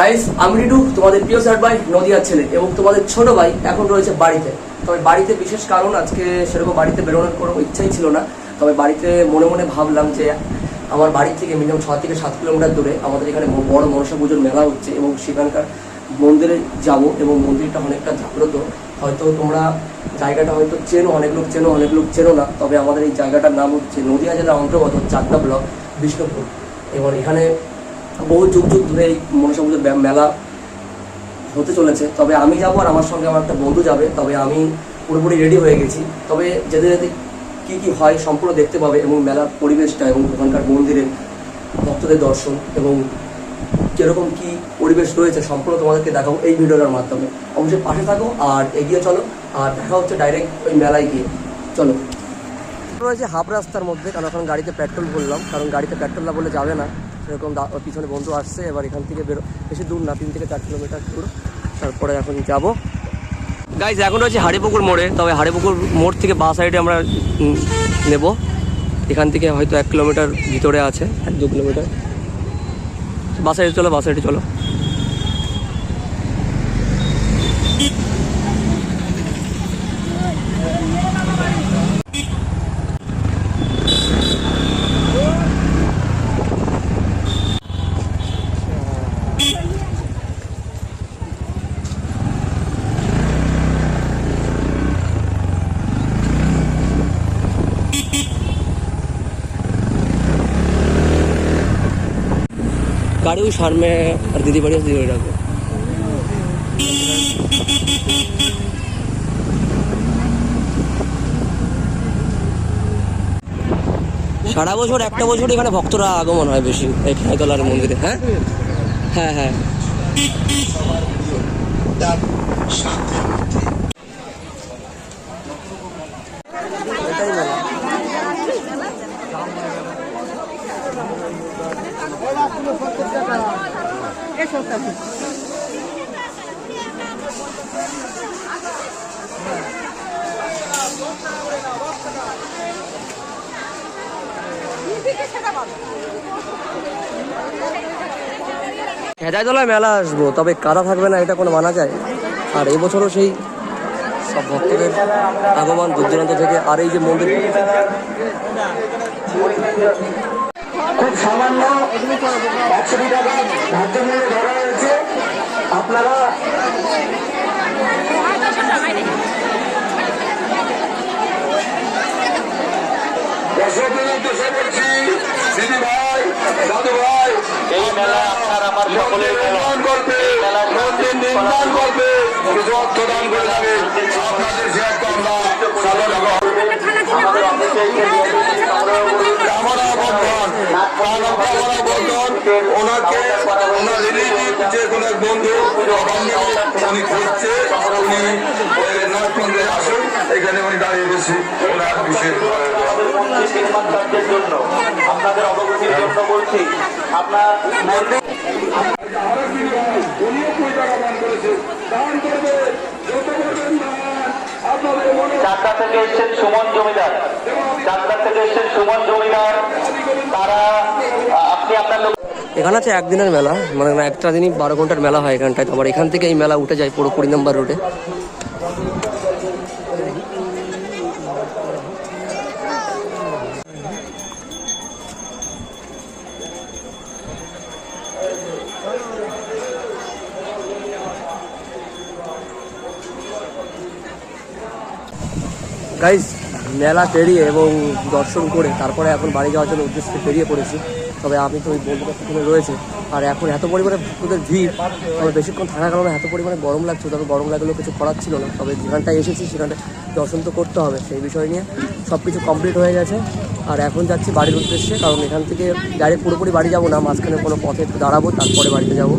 Guys আমি redo তোমাদের প্রিয় স্যার ভাই নদিয়ার ছেলে, এবং তোমাদের ছোট ভাই এখন রয়েছে বাড়িতে। তবে বাড়িতে বিশেষ কারণ, আজকে সেরকম বাড়িতে বেরোনোর কোনো ইচ্ছাই ছিল না। তবে বাড়িতে মনে মনে ভাবলাম যে, আমার বাড়ি থেকে মিনিমাম ছ থেকে সাত কিলোমিটার দূরে আমাদের এখানে বড় মনসা পুজোর মেলা হচ্ছে, এবং সেখানকার মন্দিরে যাব, এবং মন্দিরটা অনেকটা জাগ্রত। হয়তো তোমরা জায়গাটা হয়তো চেনো, অনেক লোক চেনো, অনেক লোক চেনো না, তবে আমাদের এই জায়গাটার নাম হচ্ছে নদিয়া জেলার অন্তর্গত চাকদা ব্লক, বিষ্ণুপুর। এবং এখানে বহু যুগ যুগ ধরে এই মনসা পুজোর মেলা হতে চলেছে। তবে আমি যাব আর আমার সঙ্গে আমার একটা বন্ধু যাবে। তবে আমি পুরোপুরি রেডি হয়ে গেছি। তবে যেতে যেতে কী কী হয় সম্পূর্ণ দেখতে পাবে এবং মেলার পরিবেশটা এবং ওখানকার মন্দিরের ভক্তদের দর্শন এবং কীরকম কী পরিবেশ রয়েছে সম্পূর্ণ তোমাদেরকে দেখাবো এই ভিডিওটার মাধ্যমে। অবশ্যই পাশে থাকো আর এগিয়ে চলো। আর দেখা হচ্ছে ডাইরেক্ট ওই মেলায় গিয়ে। চলো। রয়েছে হাফ রাস্তার মধ্যে, কারণ এখন গাড়িতে পেট্রোল ভরলাম। কারণ গাড়িতে পেট্রোল না বলে যাবে না। ওর পিছনে বন্ধু আসছে, এবার এখান থেকে বেরো বেশি দূর না, তিন থেকে চার কিলোমিটার দূর। তারপরে এখন যাব। গাইজ এখন রয়েছে হাড়িপুকুর মোড়ে, তবে হাড়িপুকুর মোড় থেকে বাস সাইডে আমরা নেব। এখান থেকে হয়তো এক কিলোমিটার ভিতরে আছে, এক দু কিলোমিটার। বাস সাইডে চলো বাস সাইডে চলো। गाड़ी उस शहर में और दीदी बढ़िया दीदी बढ़िया को সারা বছর একটা বছর এখানে ভক্তরা আগমন হয় বেশি এই খেয়াতলার মন্দিরে হ্যাঁ হ্যাঁ হ্যাঁ হেদায়তলায় মেলা আসব, তবে কারা থাকবে না, এটা কোনো মানা যায়। আর এই বছরও সেই সব ভক্তদের আগমন দূর থেকে। আর এই যে মন্দির খুব সামান্য একশো টাকা ধার্য মূল্য ধরা হয়েছে। আপনারা এই মেলা আপনার আমার সকলের মেলা নির্মাণ করবে মন্দির নির্মাণ কিছু অর্থ দান করে যাবে আপনাদের সে আমরা চালু ওনার রিলেটিভ যে কোনো এক বন্ধু উনি খুঁজছে উনি নাটকেন্দ্রে আসুন এখানে উনি দাঁড়িয়ে গেছি ওনার বিশেষ আপনাদের অবগতির বলছি, আপনার মন্দির উনিও কুড়ি টাকা দান করেছে দান করবে যত করবেন দান আপনাদের মনে চাকদা থেকে এসছেন সুমন জমিদার। চাকদা থেকে এসছেন সুমন জমিদার। তারা, আপনি আপনার এখানে আছে একদিনের মেলা মানে একটা দিনই বারো ঘণ্টার মেলা হয় এখানটায়। তো আবার এখান থেকে এই মেলা উঠে যায় পুরো কুড়ি নম্বর রোডে। গাইজ মেলা পেরিয়ে এবং দর্শন করে তারপরে এখন বাড়ি যাওয়ার জন্য উদ্দেশ্যে পেরিয়ে পড়েছি। তবে আমি তো ওই বন্ধুটা পিছনে রয়েছে। আর এখন এত পরিমাণে ভক্তদের ভিড়, তবে বেশিক্ষণ থাকার কারণে এত পরিমাণে গরম লাগছে, তবে গরম লাগলেও কিছু করার ছিল না। তবে যেখানটায় এসেছি সেখানটা দর্শন তো করতে হবে। সেই বিষয় নিয়ে সব কিছু কমপ্লিট হয়ে গেছে। আর এখন যাচ্ছি বাড়ির উদ্দেশ্যে, কারণ এখান থেকে ডাইরেক্ট পুরোপুরি বাড়ি যাব না, মাঝখানে কোনো পথে দাঁড়াবো, তারপরে বাড়িতে যাব।